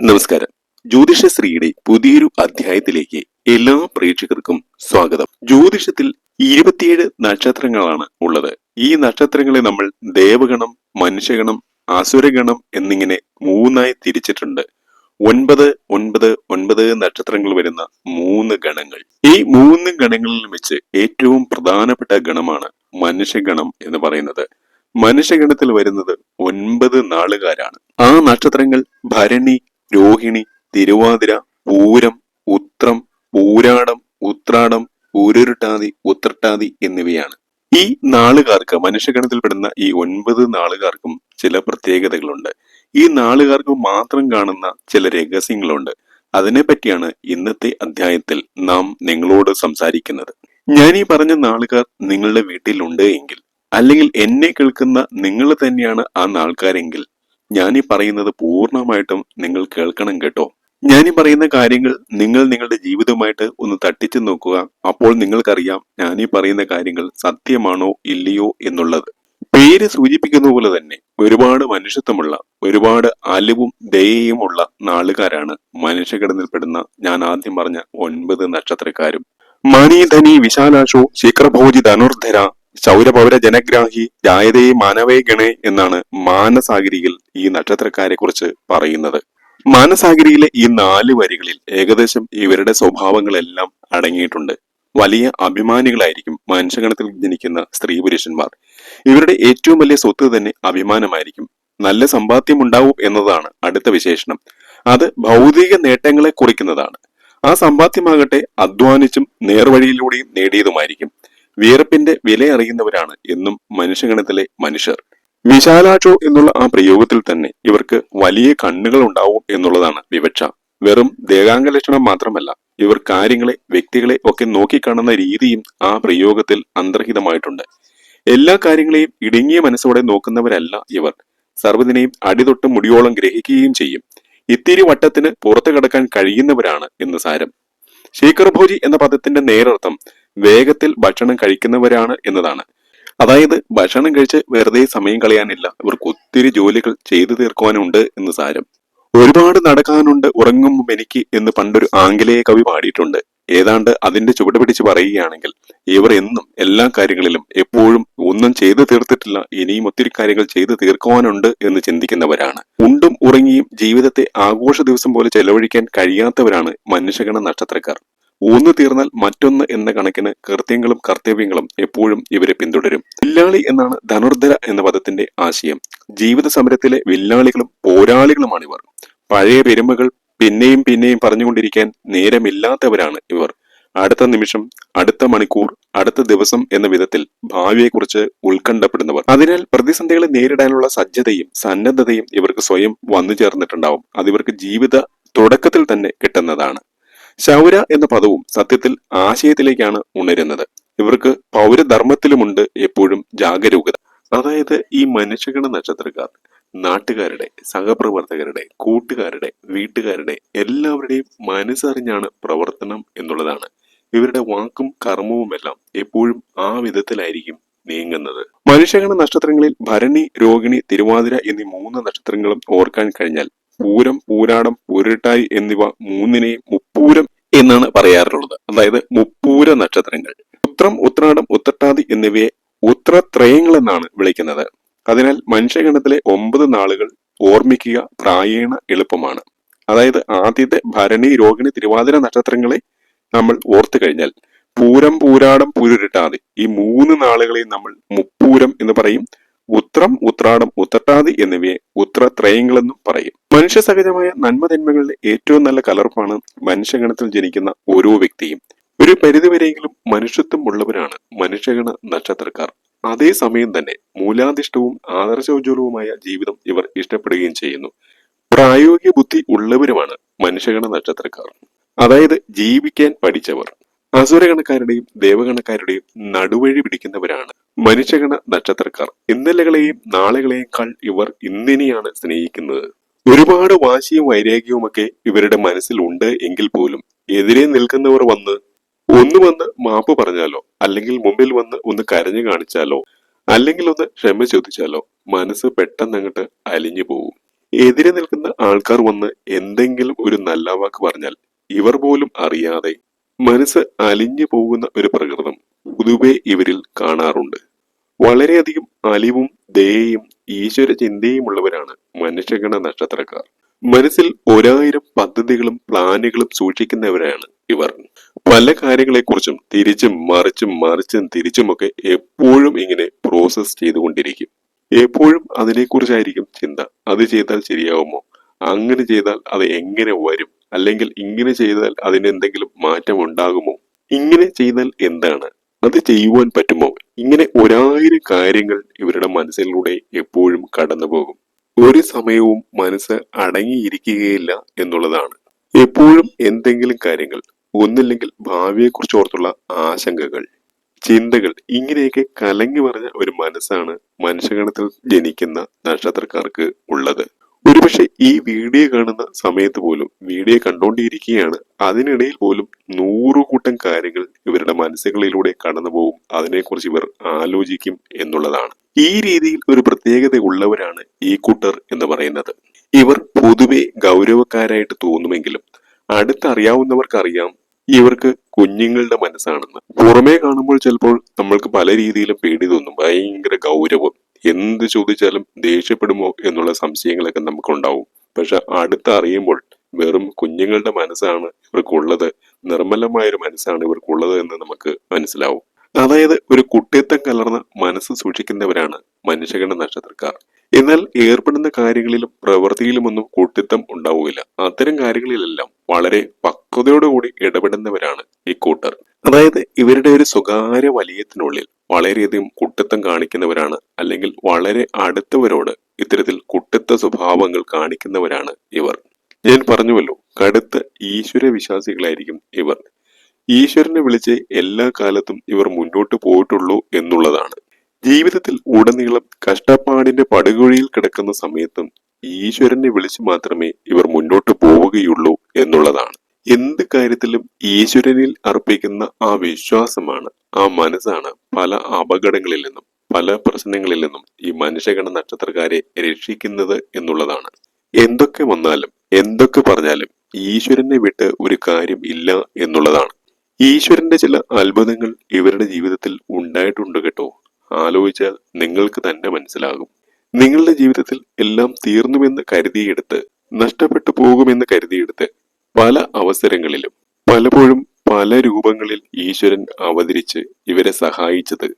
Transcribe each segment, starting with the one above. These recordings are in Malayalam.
നമസ്കാരം. ജ്യോതിഷശ്രീയുടെ പുതിയൊരു അധ്യായത്തിലേക്ക് എല്ലാ പ്രേക്ഷകർക്കും സ്വാഗതം. ജ്യോതിഷത്തിൽ ഇരുപത്തിയേഴ് നക്ഷത്രങ്ങളാണ് ഉള്ളത്. ഈ നക്ഷത്രങ്ങളെ നമ്മൾ ദേവഗണം മനുഷ്യഗണം അസുരഗണം എന്നിങ്ങനെ മൂന്നായി തിരിച്ചിട്ടുണ്ട്. ഒൻപത് ഒൻപത് ഒൻപത് നക്ഷത്രങ്ങൾ വരുന്ന മൂന്ന് ഗണങ്ങൾ. ഈ മൂന്ന് ഗണങ്ങളിൽ വെച്ച് ഏറ്റവും പ്രധാനപ്പെട്ട ഗണമാണ് മനുഷ്യഗണം എന്ന് പറയുന്നത്. മനുഷ്യഗണത്തിൽ വരുന്നത് ഒൻപത് നാളുകാരാണ്. ആ നക്ഷത്രങ്ങൾ ഭരണി രോഹിണി തിരുവാതിര പൂരം ഉത്രം പൂരാടം ഉത്രാടം ഊരുരുട്ടാതി ഉത്രട്ടാതി എന്നിവയാണ്. ഈ നാളുകാർക്ക് മനുഷ്യഗണത്തിൽപ്പെടുന്ന ഈ ഒൻപത് നാളുകാർക്കും ചില പ്രത്യേകതകളുണ്ട്. ഈ നാളുകാർക്ക് മാത്രം കാണുന്ന ചില രഹസ്യങ്ങളുണ്ട്. അതിനെപ്പറ്റിയാണ് ഇന്നത്തെ അധ്യായത്തിൽ നാം നിങ്ങളോട് സംസാരിക്കുന്നത്. ഞാൻ ഈ പറഞ്ഞ നാളുകാർ നിങ്ങളുടെ വീട്ടിലുണ്ട് എങ്കിൽ അല്ലെങ്കിൽ എന്നെ കേൾക്കുന്ന നിങ്ങൾ തന്നെയാണ് ആ നാൾക്കാരെങ്കിൽ ഈ പറയുന്നത് പൂർണമായിട്ടും നിങ്ങൾ കേൾക്കണം കേട്ടോ. ഈ പറയുന്ന കാര്യങ്ങൾ നിങ്ങൾ നിങ്ങളുടെ ജീവിതവുമായിട്ട് ഒന്ന് തട്ടിച്ചു നോക്കുക. അപ്പോൾ നിങ്ങൾക്കറിയാം ഈ പറയുന്ന കാര്യങ്ങൾ സത്യമാണോ ഇല്ലയോ എന്നുള്ളത്. പേര് സൂചിപ്പിക്കുന്ന പോലെ തന്നെ ഒരുപാട് മനുഷ്യത്വമുള്ള ഒരുപാട് അലിവും ദയയുമുള്ള നാളുകാരാണ് മനുഷ്യഘടനയിൽപ്പെടുന്ന ഞാൻ ആദ്യം പറഞ്ഞ ഒൻപത് നക്ഷത്രക്കാരും. മണീധനി വിശാലാശോ ശിഖർഭോജി ധനുർധര ശൗരപൗര ജനഗ്രാഹി ജായതേ മാനവേ ഗണേ എന്നാണ് മാനസാഗിരിയിൽ ഈ നക്ഷത്രക്കാരെ കുറിച്ച് പറയുന്നത്. മാനസാഗിരിയിലെ ഈ നാല് വരികളിൽ ഏകദേശം ഇവരുടെ സ്വഭാവങ്ങളെല്ലാം അടങ്ങിയിട്ടുണ്ട്. വലിയ അഭിമാനികളായിരിക്കും മനുഷ്യഗണത്തിൽ ജനിക്കുന്ന സ്ത്രീ പുരുഷന്മാർ ഇവരുടെ ഏറ്റവും വലിയ സ്വത്ത് തന്നെ അഭിമാനമായിരിക്കും. നല്ല സമ്പാദ്യം ഉണ്ടാവും എന്നതാണ് അടുത്ത വിശേഷണം. അത് ഭൗതിക നേട്ടങ്ങളെ കുറിക്കുന്നതാണ്. ആ സമ്പാദ്യമാകട്ടെ അധ്വാനിച്ചും നേർവഴിയിലൂടെയും നേടിയതുമായിരിക്കും. വിയർപ്പിന്റെ വില അറിയുന്നവരാണ് എന്നും മനുഷ്യഗണത്തിലെ മനുഷ്യർ. വിശാലാക്ഷോ എന്നുള്ള ആ പ്രയോഗത്തിൽ തന്നെ ഇവർക്ക് വലിയ കണ്ണുകൾ ഉണ്ടാവും എന്നുള്ളതാണ് വിവക്ഷ. വെറും ദേഹാംഗ ലക്ഷണം മാത്രമല്ല ഇവർ കാര്യങ്ങളെ വ്യക്തികളെ ഒക്കെ നോക്കിക്കാണുന്ന രീതിയും ആ പ്രയോഗത്തിൽ അന്തർഹിതമായിട്ടുണ്ട്. എല്ലാ കാര്യങ്ങളെയും ഇടുങ്ങിയ മനസ്സോടെ നോക്കുന്നവരല്ല ഇവർ. സർവതിനെയും അടിതൊട്ട് മുടിയോളം ഗ്രഹിക്കുകയും ചെയ്യും. ഇത്തിരി വട്ടത്തിന് പുറത്തു കടക്കാൻ കഴിയുന്നവരാണ് എന്ന് സാരം. ശേഖർഭോജി എന്ന പദത്തിന്റെ നേരർത്ഥം വേഗത്തിൽ ഭക്ഷണം കഴിക്കുന്നവരാണ് എന്നതാണ്. അതായത് ഭക്ഷണം കഴിച്ച് വെറുതെ സമയം കളയാനില്ല. ഇവർക്ക് ഒത്തിരി ജോലികൾ ചെയ്തു തീർക്കുവാനുണ്ട് എന്ന് സാരം. ഒരുപാട് നടക്കാനുണ്ട് ഉറങ്ങുമ്പോൾ എനിക്ക് എന്ന് പണ്ടൊരു ആംഗലേയ കവി പാടിയിട്ടുണ്ട്. ഏതാണ്ട് അതിന്റെ ചുവട് പിടിച്ച് പറയുകയാണെങ്കിൽ ഇവർ എന്നും എല്ലാ കാര്യങ്ങളിലും എപ്പോഴും ഒന്നും ചെയ്തു തീർത്തിട്ടില്ല ഇനിയും ഒത്തിരി കാര്യങ്ങൾ ചെയ്തു തീർക്കുവാനുണ്ട് എന്ന് ചിന്തിക്കുന്നവരാണ്. ഉണ്ടും ഉറങ്ങിയും ജീവിതത്തെ ആഘോഷ ദിവസം പോലെ ചെലവഴിക്കാൻ കഴിയാത്തവരാണ് മനുഷ്യഗണ നക്ഷത്രക്കാർ. ഊന്നു തീർന്നാൽ മറ്റൊന്ന് എന്ന കണക്കിന് കൃത്യങ്ങളും കർത്തവ്യങ്ങളും എപ്പോഴും ഇവരെ പിന്തുടരും. വില്ലാളി എന്നാണ് ധനുർധര എന്ന പദത്തിന്റെ ആശയം. ജീവിത സമരത്തിലെ വില്ലാളികളും പോരാളികളുമാണിവർ. പഴയ പെരുമകൾ പിന്നെയും പിന്നെയും പറഞ്ഞുകൊണ്ടിരിക്കാൻ നേരമില്ലാത്തവരാണ് ഇവർ. അടുത്ത നിമിഷം അടുത്ത മണിക്കൂർ അടുത്ത ദിവസം എന്ന വിധത്തിൽ ഭാവിയെക്കുറിച്ച് ഉത്കണ്ഠപ്പെടുന്നവർ. അതിനാൽ പ്രതിസന്ധികളെ നേരിടാനുള്ള സജ്ജതയും സന്നദ്ധതയും ഇവർക്ക് സ്വയം വന്നു ചേർന്നിട്ടുണ്ടാവും അത് ഇവർക്ക് ജീവിത തുടക്കത്തിൽ തന്നെ കിട്ടുന്നതാണ്. ശൗര എന്ന പദവും സത്യത്തിൽ ആശയത്തിലേക്കാണ് ഉണരുന്നത്. ഇവർക്ക് പൗരധർമ്മത്തിലുമുണ്ട് എപ്പോഴും ജാഗരൂകത. അതായത് ഈ മനുഷ്യഗണ നക്ഷത്രക്കാർ നാട്ടുകാരുടെ സഹപ്രവർത്തകരുടെ കൂട്ടുകാരുടെ വീട്ടുകാരുടെ എല്ലാവരുടെയും മനസ്സറിഞ്ഞാണ് പ്രവർത്തനം എന്നുള്ളതാണ്. ഇവരുടെ വാക്കും കർമ്മവുമെല്ലാം എപ്പോഴും ആ വിധത്തിലായിരിക്കും നീങ്ങുന്നത്. മനുഷ്യഗണ നക്ഷത്രങ്ങളിൽ ഭരണി രോഹിണി തിരുവാതിര എന്നീ മൂന്ന് നക്ഷത്രങ്ങളും ഓർക്കാൻ കഴിഞ്ഞാൽ പൂരം പൂരാടം പൂരിട്ടായി എന്നിവ മൂന്നിനെയും മുപ്പൂരം എന്നാണ് പറയാറുള്ളത്. അതായത് മുപ്പൂര നക്ഷത്രങ്ങൾ. ഉത്രം ഉത്രാടം ഉത്രട്ടാതി എന്നിവയെ ഉത്രത്രയങ്ങൾ എന്നാണ് വിളിക്കുന്നത്. അതിനാൽ മനുഷ്യഗണത്തിലെ ഒമ്പത് നാളുകൾ ഓർമ്മിക്കുക പ്രായേണ എളുപ്പമാണ്. അതായത് ആദ്യത്തെ ഭരണി രോഹിണി തിരുവാതിര നക്ഷത്രങ്ങളെ നമ്മൾ ഓർത്തു കഴിഞ്ഞാൽ പൂരം പൂരാടം പൂരുരുട്ടാതി ഈ മൂന്ന് നാളുകളെയും നമ്മൾ മുപ്പൂരം എന്ന് പറയും. ഉത്രം ഉത്രാടം ഉത്രട്ടാതി എന്നിവയെ ഉത്രത്രയങ്ങളെന്നും പറയും. മനുഷ്യ സഹജമായ നന്മതിന്മകളുടെ ഏറ്റവും നല്ല കലർപ്പാണ് മനുഷ്യഗണത്തിൽ ജനിക്കുന്ന ഓരോ വ്യക്തിയും. ഒരു പരിധിവരെയെങ്കിലും മനുഷ്യത്വം ഉള്ളവരാണ് മനുഷ്യഗണ നക്ഷത്രക്കാർ. അതേസമയം തന്നെ മൂലാധിഷ്ഠവും ആദർശോജ്വലവുമായ ജീവിതം ഇവർ ഇഷ്ടപ്പെടുകയും ചെയ്യുന്നു. പ്രായോഗിക ബുദ്ധി ഉള്ളവരുമാണ് മനുഷ്യഗണ നക്ഷത്രക്കാർ. അതായത് ജീവിക്കാൻ പഠിച്ചവർ. അസുരഗണക്കാരുടെയും ദേവഗണക്കാരുടെയും നടുവഴി പിടിക്കുന്നവരാണ് മനുഷ്യഗണ നക്ഷത്രക്കാർ. ഇന്നലകളെയും നാളുകളെയേക്കാൾ ഇവർ ഇന്നിനെയാണ് സ്നേഹിക്കുന്നത്. ഒരുപാട് വാശിയും വൈരാഗ്യവുമൊക്കെ ഇവരുടെ മനസ്സിലുണ്ട് എങ്കിൽ പോലും എതിരെ നിൽക്കുന്നവർ വന്ന് ഒന്ന് വന്ന് മാപ്പ് പറഞ്ഞാലോ അല്ലെങ്കിൽ മുമ്പിൽ വന്ന് ഒന്ന് കരഞ്ഞു കാണിച്ചാലോ അല്ലെങ്കിൽ ഒന്ന് ക്ഷമ ചോദിച്ചാലോ മനസ്സ് പെട്ടെന്ന് അങ്ങോട്ട് അലിഞ്ഞു പോകും എതിരെ നിൽക്കുന്ന ആൾക്കാർ വന്ന് എന്തെങ്കിലും ഒരു നല്ല വാക്ക് പറഞ്ഞാൽ ഇവർ പോലും അറിയാതെ മനസ്സ് അലിഞ്ഞു പോകുന്ന ഒരു പ്രകൃതം. പൊതുവെ ഇവരിൽ കാണാറുണ്ട്. വളരെയധികം അലിവും ദയയും ഈശ്വര ചിന്തയുമുള്ളവരാണ് മനുഷ്യഗണ നക്ഷത്രക്കാർ. മനസ്സിൽ ഒരായിരം പദ്ധതികളും പ്ലാനുകളും സൂക്ഷിക്കുന്നവരാണ് ഇവർ. പല കാര്യങ്ങളെക്കുറിച്ചും തിരിച്ചും മറിച്ചും മറിച്ചും തിരിച്ചുമൊക്കെ എപ്പോഴും ഇങ്ങനെ പ്രോസസ് ചെയ്തുകൊണ്ടിരിക്കും. എപ്പോഴും അതിനെക്കുറിച്ചായിരിക്കും ചിന്ത. അത് ചെയ്താൽ ശരിയാവുമോ? അങ്ങനെ ചെയ്താൽ അത് എങ്ങനെ വരും? അല്ലെങ്കിൽ ഇങ്ങനെ ചെയ്താൽ അതിന് എന്തെങ്കിലും മാറ്റം ഉണ്ടാകുമോ ഇങ്ങനെ ചെയ്താൽ എന്താണ്? അത് ചെയ്യുവാൻ പറ്റുമോ? ഇങ്ങനെ ഒരായിരം കാര്യങ്ങൾ ഇവരുടെ മനസ്സിലൂടെ എപ്പോഴും കടന്നു പോകും. ഒരു സമയവും മനസ്സ് അടങ്ങിയിരിക്കുകയില്ല എന്നുള്ളതാണ്. എപ്പോഴും എന്തെങ്കിലും കാര്യങ്ങൾ ഒന്നില്ലെങ്കിൽ ഭാവിയെക്കുറിച്ച് ഓർത്തുള്ള ആശങ്കകൾ ചിന്തകൾ ഇങ്ങനെയൊക്കെ കലങ്ങി പറഞ്ഞ ഒരു മനസ്സാണ് മനുഷ്യഗണത്തിൽ ജനിക്കുന്ന നക്ഷത്രക്കാർക്ക് ഉള്ളത്. ഒരുപക്ഷെ ഈ വീഡിയോ കാണുന്ന സമയത്ത് പോലും വീഡിയോ കണ്ടുകൊണ്ടിരിക്കുകയാണ് അതിനിടയിൽ പോലും നൂറുകൂട്ടം കാര്യങ്ങൾ ഇവരുടെ മനസ്സുകളിലൂടെ കടന്നു പോകും. അതിനെക്കുറിച്ച് ഇവർ ആലോചിക്കും എന്നുള്ളതാണ്. ഈ രീതിയിൽ ഒരു പ്രത്യേകത ഉള്ളവരാണ് ഈ കൂട്ടർ എന്ന് പറയുന്നത്. ഇവർ പൊതുവെ ഗൗരവക്കാരായിട്ട് തോന്നുമെങ്കിലും അടുത്തറിയാവുന്നവർക്കറിയാം ഇവർക്ക് കുഞ്ഞുങ്ങളുടെ മനസ്സാണെന്ന്. പുറമേ കാണുമ്പോൾ ചിലപ്പോൾ നമ്മൾക്ക് പല രീതിയിലും പേടി തോന്നും. ഭയങ്കര ഗൗരവം എന്ത് ചോദിച്ചാലും ദേഷ്യപ്പെടുമോ എന്നുള്ള സംശയങ്ങളൊക്കെ നമുക്കുണ്ടാവും. പക്ഷെ അടുത്ത് അറിയുമ്പോൾ വെറും കുഞ്ഞുങ്ങളുടെ മനസ്സാണ് ഇവർക്കുള്ളത്. നിർമ്മലമായ ഒരു മനസ്സാണ് ഇവർക്കുള്ളത് എന്ന് നമുക്ക് മനസ്സിലാവും. അതായത് ഒരു കുട്ടിത്തം കലർന്ന മനസ്സ് സൂക്ഷിക്കുന്നവരാണ് മനുഷ്യഗണ നക്ഷത്രക്കാർ. എന്നാൽ ഏർപ്പെടുന്ന കാര്യങ്ങളിലും പ്രവൃത്തിയിലുമൊന്നും കൂട്ടിത്തം ഉണ്ടാവുകയില്ല. അത്തരം കാര്യങ്ങളിലെല്ലാം വളരെ പക്വതയോടുകൂടി ഇടപെടുന്നവരാണ് ഈ കൂട്ടർ. അതായത് ഇവരുടെ ഒരു സ്വകാര്യ വലയത്തിനുള്ളിൽ വളരെയധികം കുട്ടിത്തം കാണിക്കുന്നവരാണ് അല്ലെങ്കിൽ വളരെ അടുത്തവരോട് ഇത്തരത്തിൽ കുട്ടിത്ത സ്വഭാവങ്ങൾ കാണിക്കുന്നവരാണ് ഇവർ. ഞാൻ പറഞ്ഞുവല്ലോ കടുത്ത ഈശ്വര വിശ്വാസികളായിരിക്കും ഇവർ. ഈശ്വരനെ വിളിച്ച് എല്ലാ കാലത്തും ഇവർ മുന്നോട്ട് പോയിട്ടുള്ളൂ എന്നുള്ളതാണ്. ജീവിതത്തിൽ ഉടനീളം കഷ്ടപ്പാടിന്റെ പടുകുഴിയിൽ കിടക്കുന്ന സമയത്തും ഈശ്വരനെ വിളിച്ച് മാത്രമേ ഇവർ മുന്നോട്ട് പോവുകയുള്ളൂ എന്നുള്ളതാണ്. എന്ത് കാര്യത്തിലും ഈശ്വരനിൽ അർപ്പിക്കുന്ന ആ വിശ്വാസമാണ് ആ മനസ്സാണ് പല അപകടങ്ങളിൽ നിന്നും പല പ്രശ്നങ്ങളിൽ നിന്നും ഈ മനുഷ്യഗണ നക്ഷത്രക്കാരെ രക്ഷിക്കുന്നത് എന്നുള്ളതാണ്. എന്തൊക്കെ വന്നാലും എന്തൊക്കെ പറഞ്ഞാലും ഈശ്വരനെ വിട്ട് ഒരു കാര്യം ഇല്ല എന്നുള്ളതാണ്. ഈശ്വരന്റെ ചില അത്ഭുതങ്ങൾ ഇവരുടെ ജീവിതത്തിൽ ഉണ്ടായിട്ടുണ്ട് കേട്ടോ. ആലോചിച്ചാൽ നിങ്ങൾക്ക് തന്നെ മനസ്സിലാകും. നിങ്ങളുടെ ജീവിതത്തിൽ എല്ലാം തീർന്നുവെന്ന് കരുതിയെടുത്ത് നഷ്ടപ്പെട്ടു പോകുമെന്ന് കരുതിയെടുത്ത് പല അവസരങ്ങളിലും പലപ്പോഴും പല രൂപങ്ങളിൽ ഈശ്വരൻ അവതരിച്ച് ഇവരെ സഹായിച്ചത്.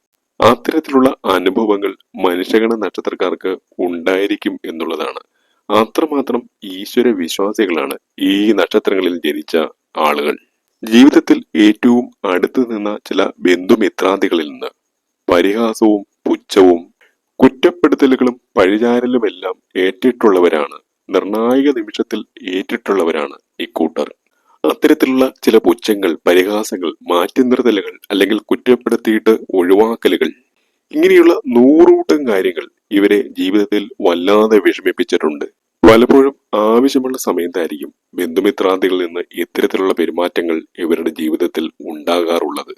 അത്തരത്തിലുള്ള അനുഭവങ്ങൾ മനുഷ്യഗണ നക്ഷത്രക്കാർക്ക് ഉണ്ടായിരിക്കും എന്നുള്ളതാണ്. അത്രമാത്രം ഈശ്വര വിശ്വാസികളാണ് ഈ നക്ഷത്രങ്ങളിൽ ജനിച്ച ആളുകൾ. ജീവിതത്തിൽ ഏറ്റവും അടുത്തു നിന്ന ചില ബന്ധുമിത്രാദികളിൽ നിന്ന് പരിഹാസവും പുച്ഛവും കുറ്റപ്പെടുത്തലുകളും പഴിചാരലുമെല്ലാം ഏറ്റിട്ടുള്ളവരാണ്. നിർണായക നിമിഷത്തിൽ ഏറ്റിട്ടുള്ളവരാണ് ഇക്കൂട്ടർ അത്തരത്തിലുള്ള ചില പുച്ഛങ്ങൾ പരിഹാസങ്ങൾ മാറ്റി നിർത്തലുകൾ അല്ലെങ്കിൽ കുറ്റപ്പെടുത്തിയിട്ട് ഒഴിവാക്കലുകൾ ഇങ്ങനെയുള്ള നൂറൂട്ടം കാര്യങ്ങൾ ഇവരെ ജീവിതത്തിൽ വല്ലാതെ വിഷമിപ്പിച്ചിട്ടുണ്ട്. പലപ്പോഴും ആവശ്യമുള്ള സമയത്തായിരിക്കും ബന്ധുമിത്രാദികളിൽ നിന്ന് ഇത്തരത്തിലുള്ള പെരുമാറ്റങ്ങൾ ഇവരുടെ ജീവിതത്തിൽ ഉണ്ടാകാറുള്ളത്.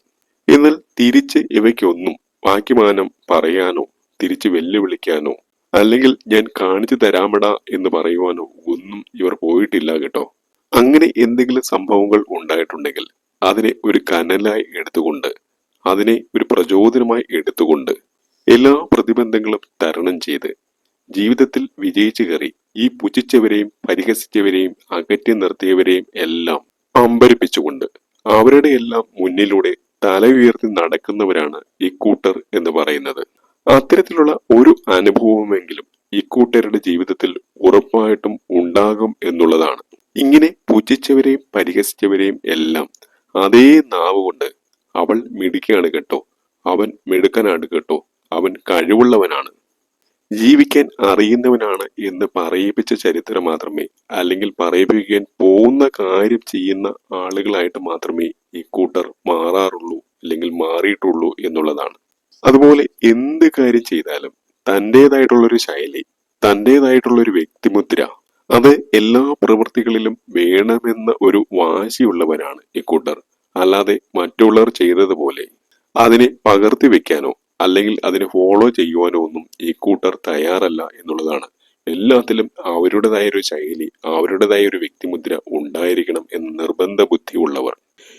എന്നാൽ തിരിച്ച് ഇവയ്ക്കൊന്നും വാക്യമാനം പറയാനോ തിരിച്ച് വെല്ലുവിളിക്കാനോ അല്ലെങ്കിൽ ഞാൻ കാണിച്ചു തരാമടാ എന്ന് പറയുവാനോ ഒന്നും ഇവർ പോയിട്ടില്ല കേട്ടോ. അങ്ങനെ എന്തെങ്കിലും സംഭവങ്ങൾ ഉണ്ടായിട്ടുണ്ടെങ്കിൽ അതിനെ ഒരു കനലായി എടുത്തുകൊണ്ട് അതിനെ ഒരു പ്രചോദനമായി എടുത്തുകൊണ്ട് എല്ലാ പ്രതിബന്ധങ്ങളും തരണം ചെയ്ത് ജീവിതത്തിൽ വിജയിച്ചു കയറി ഈ പുച്ഛിച്ചവരെയും പരിഹസിച്ചവരെയും അകറ്റി നിർത്തിയവരെയും എല്ലാം അമ്പരിപ്പിച്ചുകൊണ്ട് അവരുടെ എല്ലാം മുന്നിലൂടെ തല ഉയർത്തി നടക്കുന്നവരാണ് ഇക്കൂട്ടർ എന്ന് പറയുന്നത്. അത്തരത്തിലുള്ള ഒരു അനുഭവമെങ്കിലും ഇക്കൂട്ടരുടെ ജീവിതത്തിൽ ഉറപ്പായിട്ടും ഉണ്ടാകും എന്നുള്ളതാണ്. ഇങ്ങനെ പൂജിച്ചവരെയും പരിഹസിച്ചവരെയും എല്ലാം അതേ നാവ് കൊണ്ട് അവൾ മിടുക്കിയാണ് കേട്ടോ. അവൻ മിടുക്കനാണ് കേട്ടോ. അവൻ കഴിവുള്ളവനാണ്. ജീവിക്കാൻ അറിയുന്നവനാണ് എന്ന് പറയിപ്പിച്ച ചരിത്രം മാത്രമേ അല്ലെങ്കിൽ പറയിപ്പിക്കാൻ പോകുന്ന കാര്യം ചെയ്യുന്ന ആളുകളായിട്ട് മാത്രമേ ഈ കൂട്ടർ മാറാറുള്ളൂ അല്ലെങ്കിൽ മാറിയിട്ടുള്ളൂ എന്നുള്ളതാണ്. അതുപോലെ എന്ത് കാര്യം ചെയ്താലും തന്റെതായിട്ടുള്ളൊരു ശൈലി തന്റെതായിട്ടുള്ളൊരു വ്യക്തിമുദ്ര അത് എല്ലാ പ്രവൃത്തികളിലും വേണമെന്ന ഒരു വാശിയുള്ളവനാണ് ഇക്കൂട്ടർ അല്ലാതെ മറ്റുള്ളവർ ചെയ്തതുപോലെ അതിനെ പകർത്തി വെക്കാനോ അല്ലെങ്കിൽ അതിനെ ഫോളോ ചെയ്യുവാനോ ഒന്നും ഈ കൂട്ടർ തയ്യാറല്ല എന്നുള്ളതാണ്. എല്ലാത്തിലും അവരുടേതായ ഒരു ശൈലി അവരുടേതായ ഒരു വ്യക്തിമുദ്ര ഉണ്ടായിരിക്കണം എന്ന് നിർബന്ധ ബുദ്ധി ഉള്ളവർ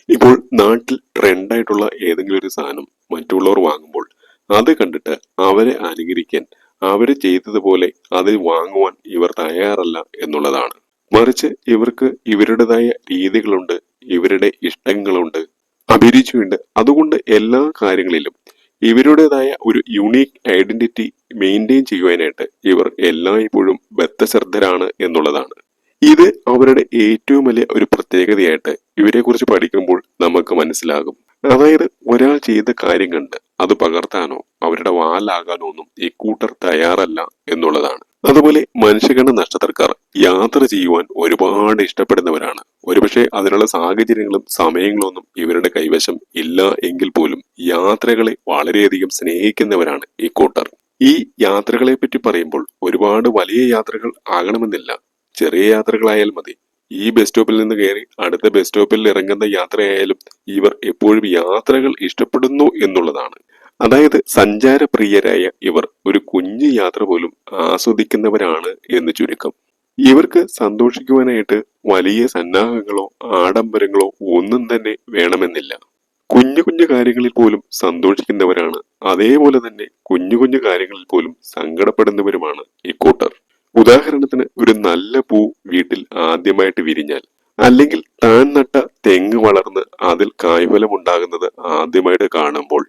ഇപ്പോൾ നാട്ടിൽ ട്രെൻഡായിട്ടുള്ള ഏതെങ്കിലും ഒരു സാധനം മറ്റുള്ളവർ വാങ്ങുമ്പോൾ അത് കണ്ടിട്ട് അവരെ അനുകരിക്കാൻ അവർ ചെയ്തതുപോലെ അത് വാങ്ങുവാൻ ഇവർ തയ്യാറല്ല എന്നുള്ളതാണ്. മറിച്ച് ഇവർക്ക് ഇവരുടേതായ രീതികളുണ്ട് ഇവരുടെ ഇഷ്ടങ്ങളുണ്ട്. അഭിരുചിയുണ്ട് അതുകൊണ്ട് എല്ലാ കാര്യങ്ങളിലും ഇവരുടേതായ ഒരു യുണീക്ക് ഐഡന്റിറ്റി മെയിന്റെയിൻ ചെയ്യുവാനായിട്ട് ഇവർ എല്ലായ്പ്പോഴും ബദ്ധശ്രദ്ധരാണ് എന്നുള്ളതാണ്. ഇത് അവരുടെ ഏറ്റവും വലിയ ഒരു പ്രത്യേകതയായിട്ട് ഇവരെക്കുറിച്ച് പഠിക്കുമ്പോൾ നമുക്ക് മനസ്സിലാകും. അതായത് ഒരാൾ ചെയ്ത കാര്യം കണ്ട് അത് പകർത്താനോ അവരുടെ വാലാകാനോ ഒന്നും കൂട്ടർ തയ്യാറല്ല എന്നുള്ളതാണ്. അതുപോലെ മനുഷ്യഗണ നക്ഷത്രക്കാർ യാത്ര ചെയ്യുവാൻ ഒരുപാട് ഇഷ്ടപ്പെടുന്നവരാണ്. ഒരുപക്ഷെ അതിനുള്ള സാഹചര്യങ്ങളും സമയങ്ങളൊന്നും ഇവരുടെ കൈവശം ഇല്ല എങ്കിൽ പോലും യാത്രകളെ വളരെയധികം സ്നേഹിക്കുന്നവരാണ് ഈ കൂട്ടർ. ഈ യാത്രകളെ പറ്റി പറയുമ്പോൾ ഒരുപാട് വലിയ യാത്രകൾ ആകണമെന്നില്ല. ചെറിയ യാത്രകളായാൽ മതി. ഈ ബസ് സ്റ്റോപ്പിൽ നിന്ന് കയറി അടുത്ത ബസ് സ്റ്റോപ്പിൽ ഇറങ്ങുന്ന യാത്രയായാലും ഇവർ എപ്പോഴും യാത്രകൾ ഇഷ്ടപ്പെടുന്നു എന്നുള്ളതാണ്. അതായത് സഞ്ചാരപ്രിയരായ ഇവർ ഒരു കുഞ്ഞു യാത്ര പോലും ആസ്വദിക്കുന്നവരാണ് എന്ന് ചുരുക്കം. ഇവർക്ക് സന്തോഷിക്കുവാനായിട്ട് വലിയ സന്നാഹങ്ങളോ ആഡംബരങ്ങളോ ഒന്നും തന്നെ വേണമെന്നില്ല. കുഞ്ഞു കുഞ്ഞു കാര്യങ്ങളിൽ പോലും സന്തോഷിക്കുന്നവരാണ്. അതേപോലെ തന്നെ കുഞ്ഞു കുഞ്ഞു കാര്യങ്ങളിൽ പോലും സങ്കടപ്പെടുന്നവരുമാണ് ഇക്കൂട്ടർ ഉദാഹരണത്തിന് ഒരു നല്ല പൂ വീട്ടിൽ ആദ്യമായിട്ട് വിരിഞ്ഞാൽ അല്ലെങ്കിൽ താൻ നട്ട തെങ്ങ് വളർന്ന് അതിൽ കായ്ഫലം ഉണ്ടാകുന്നത് ആദ്യമായിട്ട് കാണുമ്പോൾ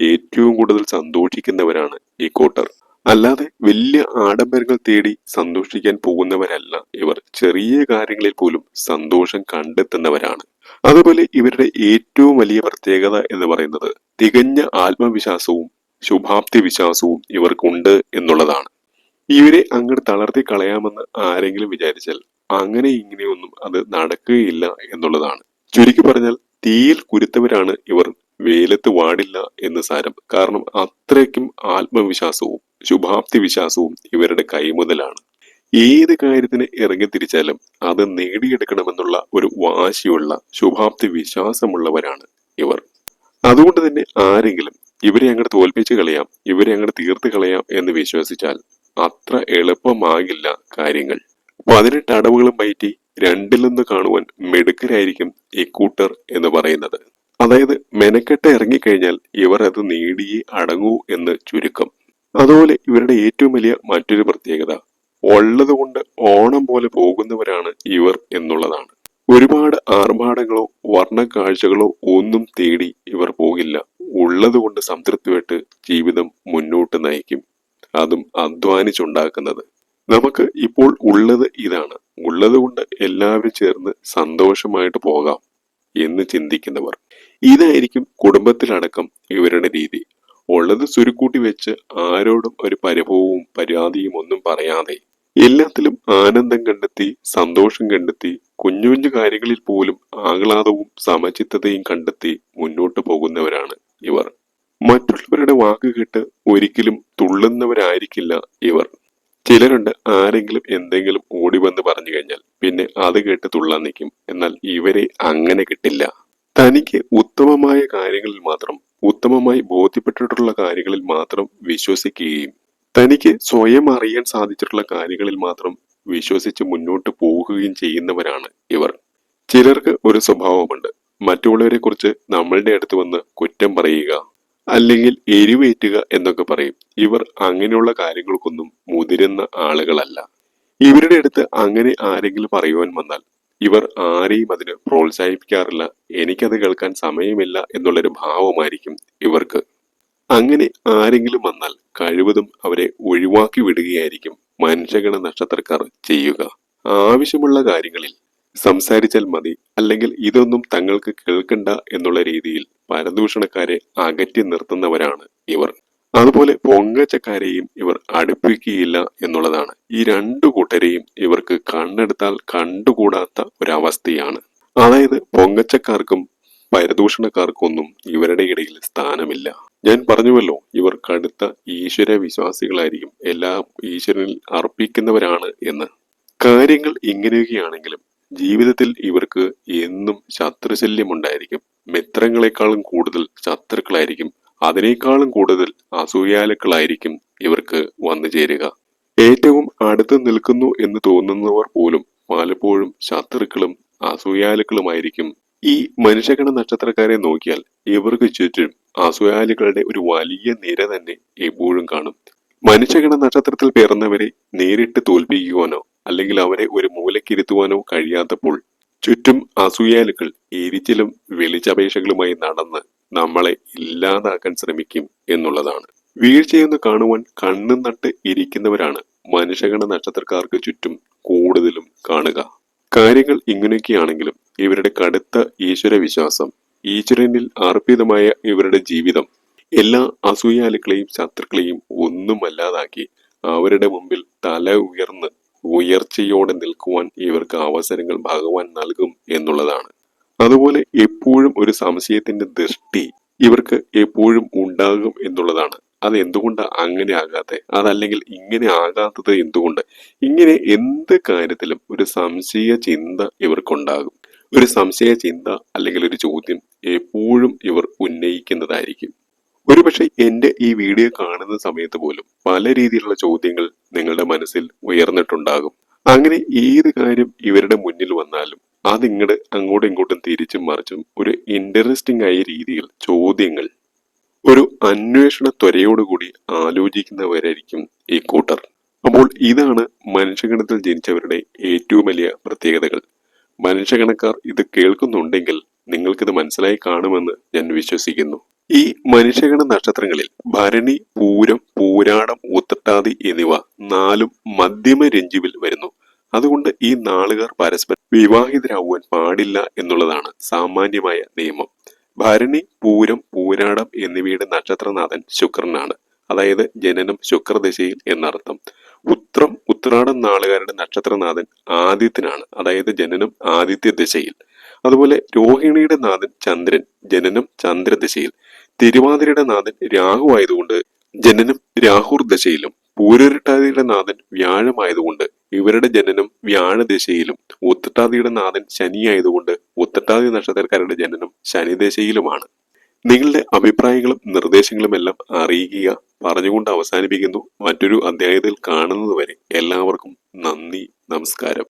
ഏറ്റവും കൂടുതൽ സന്തോഷിക്കുന്നവരാണ് ഈ കൂട്ടർ. അല്ലാതെ വലിയ ആഡംബരങ്ങൾ തേടി സന്തോഷിക്കാൻ പോകുന്നവരല്ല ഇവർ. ചെറിയ കാര്യങ്ങളിൽ പോലും സന്തോഷം കണ്ടെത്തുന്നവരാണ്. അതുപോലെ ഇവരുടെ ഏറ്റവും വലിയ പ്രത്യേകത എന്ന് പറയുന്നത് തികഞ്ഞ ആത്മവിശ്വാസവും ശുഭാപ്തി വിശ്വാസവും ഇവർക്കുണ്ട് എന്നുള്ളതാണ്. ഇവരെ അങ്ങോട്ട് തളർത്തി കളയാമെന്ന് ആരെങ്കിലും വിചാരിച്ചാൽ അങ്ങനെ ഇങ്ങനെയൊന്നും അത് നടക്കുകയില്ല എന്നുള്ളതാണ്. ചുരുക്കി പറഞ്ഞാൽ തീയിൽ കുരുത്തവരാണ് ഇവർ. വെയിലത്ത് വാടില്ല എന്ന് സാരം. കാരണം അത്രയ്ക്കും ആത്മവിശ്വാസവും ശുഭാപ്തി വിശ്വാസവും ഇവരുടെ കൈമുതലാണ്. ഏത് കാര്യത്തിന് ഇറങ്ങി തിരിച്ചാലും അത് നേടിയെടുക്കണമെന്നുള്ള ഒരു വാശിയുള്ള ശുഭാപ്തി വിശ്വാസമുള്ളവരാണ് ഇവർ. അതുകൊണ്ട് തന്നെ ആരെങ്കിലും ഇവരെ അങ്ങോട്ട് തോൽപ്പിച്ച് കളയാം ഇവരെ അങ്ങോട്ട് തീർത്ത് കളയാം എന്ന് വിശ്വസിച്ചാൽ അത്ര എളുപ്പമാകില്ല കാര്യങ്ങൾ. പതിനെട്ട് അടവുകളും പയറ്റി രണ്ടിലൊന്ന് കാണുവാൻ മിടുക്കരായിരിക്കും ഇക്കൂട്ടർ എന്ന് പറയുന്നത്. അതായത് മെനക്കെട്ട് ഇറങ്ങിക്കഴിഞ്ഞാൽ ഇവർ അത് നേടിയേ അടങ്ങൂ എന്ന് ചുരുക്കം. അതുപോലെ ഇവരുടെ ഏറ്റവും വലിയ മറ്റൊരു പ്രത്യേകത ഉള്ളത് കൊണ്ട് ഓണം പോലെ പോകുന്നവരാണ് ഇവർ എന്നുള്ളതാണ്. ഒരുപാട് ആർഭാടങ്ങളോ വർണ കാഴ്ചകളോ ഒന്നും തേടി ഇവർ പോകില്ല. ഉള്ളത് കൊണ്ട് സംതൃപ്തിപ്പെട്ട് ജീവിതം മുന്നോട്ട് നയിക്കും. അതും അധ്വാനിച്ചുണ്ടാക്കുന്നത്. നമുക്ക് ഇപ്പോൾ ഉള്ളത് ഇതാണ്. ഉള്ളത് കൊണ്ട് എല്ലാവരും ചേർന്ന് സന്തോഷമായിട്ട് പോകാം എന്ന് ചിന്തിക്കുന്നവർ. ഇതായിരിക്കും കുടുംബത്തിലടക്കം ഇവരുടെ രീതി. ഉള്ളത് ചുരുക്കൂട്ടി വെച്ച് ആരോടും ഒരു പരിഭവവും പരാതിയും ഒന്നും പറയാതെ എല്ലാത്തിലും ആനന്ദം കണ്ടെത്തി സന്തോഷം കണ്ടെത്തി കുഞ്ഞു കുഞ്ഞു കാര്യങ്ങളിൽ പോലും ആഹ്ലാദവും സമചിത്തതയും കണ്ടെത്തി മുന്നോട്ട് പോകുന്നവരാണ് ഇവർ. മറ്റുള്ളവരുടെ വാക്ക് കേട്ട് ഒരിക്കലും തുള്ളുന്നവരായിരിക്കില്ല ഇവർ. ചിലരുണ്ട് ആരെങ്കിലും എന്തെങ്കിലും ഓടി വന്ന് പറഞ്ഞു കഴിഞ്ഞാൽ പിന്നെ അത് കേട്ട് തുള്ളാൻ നിൽക്കും. എന്നാൽ ഇവരെ അങ്ങനെ കിട്ടില്ല. തനിക്ക് ഉത്തമമായ കാര്യങ്ങളിൽ മാത്രം ഉത്തമമായി ബോധ്യപ്പെട്ടിട്ടുള്ള കാര്യങ്ങളിൽ മാത്രം വിശ്വസിക്കുകയും തനിക്ക് സ്വയം അറിയാൻ സാധിച്ചിട്ടുള്ള കാര്യങ്ങളിൽ മാത്രം വിശ്വസിച്ച് മുന്നോട്ട് പോകുകയും ചെയ്യുന്നവരാണ് ഇവർ. ചിലർക്ക് ഒരു സ്വഭാവമുണ്ട്. മറ്റുള്ളവരെ കുറിച്ച് നമ്മളുടെ അടുത്ത് വന്ന് കുറ്റം പറയുക അല്ലെങ്കിൽ എരിവേറ്റുക എന്നൊക്കെ പറയും. ഇവർ അങ്ങനെയുള്ള കാര്യങ്ങൾക്കൊന്നും മുതിരുന്ന ആളുകളല്ല. ഇവരുടെ അടുത്ത് അങ്ങനെ ആരെങ്കിലും പറയുവാൻ വന്നാൽ ഇവർ ആരെയും അതിന് പ്രോത്സാഹിപ്പിക്കാറില്ല. എനിക്കത് കേൾക്കാൻ സമയമില്ല എന്നുള്ളൊരു ഭാവമായിരിക്കും ഇവർക്ക്. അങ്ങനെ ആരെങ്കിലും വന്നാൽ കഴിവതും അവരെ ഒഴിവാക്കി വിടുകയായിരിക്കും മനുഷ്യഗണ നക്ഷത്രക്കാർ ചെയ്യുക. ആവശ്യമുള്ള കാര്യങ്ങളിൽ സംസാരിച്ചാൽ മതി അല്ലെങ്കിൽ ഇതൊന്നും തങ്ങൾക്ക് കേൾക്കണ്ട എന്നുള്ള രീതിയിൽ പരദൂഷണക്കാരെ അകറ്റി നിർത്തുന്നവരാണ് ഇവർ. അതുപോലെ പൊങ്ങച്ചക്കാരെയും ഇവർ അടുപ്പിക്കുകയില്ല എന്നുള്ളതാണ്. ഈ രണ്ടു കൂട്ടരെയും ഇവർക്ക് കണ്ണെടുത്താൽ കണ്ടുകൂടാത്ത ഒരവസ്ഥയാണ്. അതായത് പൊങ്ങച്ചക്കാർക്കും പരദൂഷണക്കാർക്കൊന്നും ഇവരുടെ ഇടയിൽ സ്ഥാനമില്ല. ഞാൻ പറഞ്ഞുവല്ലോ ഇവർ കടുത്ത ഈശ്വര വിശ്വാസികളായിരിക്കും എല്ലാം ഈശ്വരനിൽ അർപ്പിക്കുന്നവരാണ് എന്ന്. കാര്യങ്ങൾ ഇങ്ങനെയൊക്കെയാണെങ്കിലും ജീവിതത്തിൽ ഇവർക്ക് എന്നും ശത്രുശല്യമുണ്ടായിരിക്കും. മിത്രങ്ങളെക്കാളും കൂടുതൽ ശത്രുക്കളായിരിക്കും അതിനേക്കാളും കൂടുതൽ അസൂയാലുക്കളായിരിക്കും ഇവർക്ക് വന്നു ചേരുക. ഏറ്റവും അടുത്ത് നിൽക്കുന്നു എന്ന് തോന്നുന്നവർ പോലും പലപ്പോഴും ശത്രുക്കളും അസൂയാലുക്കളുമായിരിക്കും. ഈ മനുഷ്യഗണ നക്ഷത്രക്കാരെ നോക്കിയാൽ ഇവർക്ക് ചുറ്റും അസൂയാലുക്കളുടെ ഒരു വലിയ നിര തന്നെ എപ്പോഴും കാണും. മനുഷ്യഗണ നക്ഷത്രത്തിൽ പിറന്നവരെ നേരിട്ട് തോൽപ്പിക്കുവാനോ അല്ലെങ്കിൽ അവരെ ഒരു മൂലക്കിരുത്തുവാനോ കഴിയാത്തപ്പോൾ ചുറ്റും അസൂയാലുക്കൾ എരിച്ചിലും വെളിച്ചപേക്ഷകളുമായി നടന്ന് നമ്മളെ ഇല്ലാതാക്കാൻ ശ്രമിക്കും എന്നുള്ളതാണ്. വീഴ്ചയെന്ന് കാണുവാൻ കണ്ണും നട്ട് ഇരിക്കുന്നവരാണ് മനുഷ്യഗണ നക്ഷത്രക്കാർക്ക് ചുറ്റും കൂടുതലും കാണുക. കാര്യങ്ങൾ ഇങ്ങനെയൊക്കെയാണെങ്കിലും ഇവരുടെ കടുത്ത ഈശ്വര വിശ്വാസം ഈശ്വരനിൽ അർപ്പിതമായ ഇവരുടെ ജീവിതം എല്ലാ അസൂയാലുക്കളെയും ശത്രുക്കളെയും ഒന്നുമല്ലാതാക്കി അവരുടെ മുമ്പിൽ തല ഉയർന്ന് ഉയർച്ചയോടെ നിൽക്കുവാൻ ഇവർക്ക് അവസരങ്ങൾ ഭഗവാൻ നൽകും എന്നുള്ളതാണ്. അതുപോലെ എപ്പോഴും ഒരു സംശയത്തിന്റെ ദൃഷ്ടി ഇവർക്ക് എപ്പോഴും ഉണ്ടാകും എന്നുള്ളതാണ്. അത് എന്തുകൊണ്ട് അങ്ങനെ ആകാത്തെ? അതല്ലെങ്കിൽ ഇങ്ങനെ ആകാത്തത് എന്തുകൊണ്ട്? ഇങ്ങനെ എന്ത് കാര്യത്തിലും ഒരു സംശയ ചിന്ത ഇവർക്കുണ്ടാകും. ഒരു സംശയ ചിന്ത അല്ലെങ്കിൽ ഒരു ചോദ്യം എപ്പോഴും ഇവർ ഉന്നയിക്കുന്നതായിരിക്കും. ഒരുപക്ഷെ എന്റെ ഈ വീഡിയോ കാണുന്ന സമയത്ത് പോലും പല രീതിയിലുള്ള ചോദ്യങ്ങൾ നിങ്ങളുടെ മനസ്സിൽ ഉയർന്നിട്ടുണ്ടാകും. അങ്ങനെ ഏത് കാര്യം ഇവരുടെ മുന്നിൽ വന്നാലും അതിങ്ങട് അങ്ങോട്ടും ഇങ്ങോട്ടും തിരിച്ചും മറിച്ചും ഒരു ഇൻട്രസ്റ്റിംഗ് ആയ രീതിയിൽ ചോദ്യങ്ങൾ ഒരു അന്വേഷണ ത്വരയോടുകൂടി ആലോചിക്കുന്നവരായിരിക്കും ഈ കൂട്ടർ. അപ്പോൾ ഇതാണ് മനുഷ്യഗണത്തിൽ ജനിച്ചവരുടെ ഏറ്റവും വലിയ പ്രത്യേകതകൾ. മനുഷ്യഗണക്കാർ ഇത് കേൾക്കുന്നുണ്ടെങ്കിൽ നിങ്ങൾക്കിത് മനസ്സിലായി കാണുമെന്ന് ഞാൻ വിശ്വസിക്കുന്നു. ഈ മനുഷ്യഗണ നക്ഷത്രങ്ങളിൽ ഭരണി പൂരം പൂരാടം ഉത്തട്ടാതി എന്നിവ നാലും മധ്യമ രഞ്ജുവിൽ വരുന്നു. അതുകൊണ്ട് ഈ നാളുകാർ പരസ്പരം വിവാഹിതരാകുവാൻ പാടില്ല എന്നുള്ളതാണ് സാമാന്യമായ നിയമം. ഭരണി പൂരം പൂരാടം എന്നിവയുടെ നക്ഷത്രനാഥൻ ശുക്രനാണ്. അതായത് ജനനം ശുക്രദശയിൽ എന്നർത്ഥം. ഉത്രം ഉത്രാടം നാളുകാരുടെ നക്ഷത്രനാഥൻ ആദിത്യനാണ്. അതായത് ജനനം ആദിത്യ ദശയിൽ അതുപോലെ രോഹിണിയുടെ നാഥൻ ചന്ദ്രൻ ജനനം ചന്ദ്രദശയിൽ. തിരുവാതിരയുടെ നാഥൻ രാഹു ആയതുകൊണ്ട് ജനനം രാഹുർ ദശയിലും പൂരൊരുട്ടാതിയുടെ നാഥൻ വ്യാഴമായതുകൊണ്ട് ഇവരുടെ ജനനം വ്യാഴദിശയിലും ഉത്തട്ടാതിയുടെ നാഥൻ ശനി ആയതുകൊണ്ട് ഉത്തട്ടാതി നക്ഷത്രക്കാരുടെ ജനനം ശനിദിശയിലുമാണ് നിങ്ങളുടെ അഭിപ്രായങ്ങളും നിർദ്ദേശങ്ങളും എല്ലാം അറിയിക്കുക പറഞ്ഞുകൊണ്ട് അവസാനിപ്പിക്കുന്നു. മറ്റൊരു അധ്യായത്തിൽ കാണുന്നതുവരെ എല്ലാവർക്കും നന്ദി നമസ്കാരം.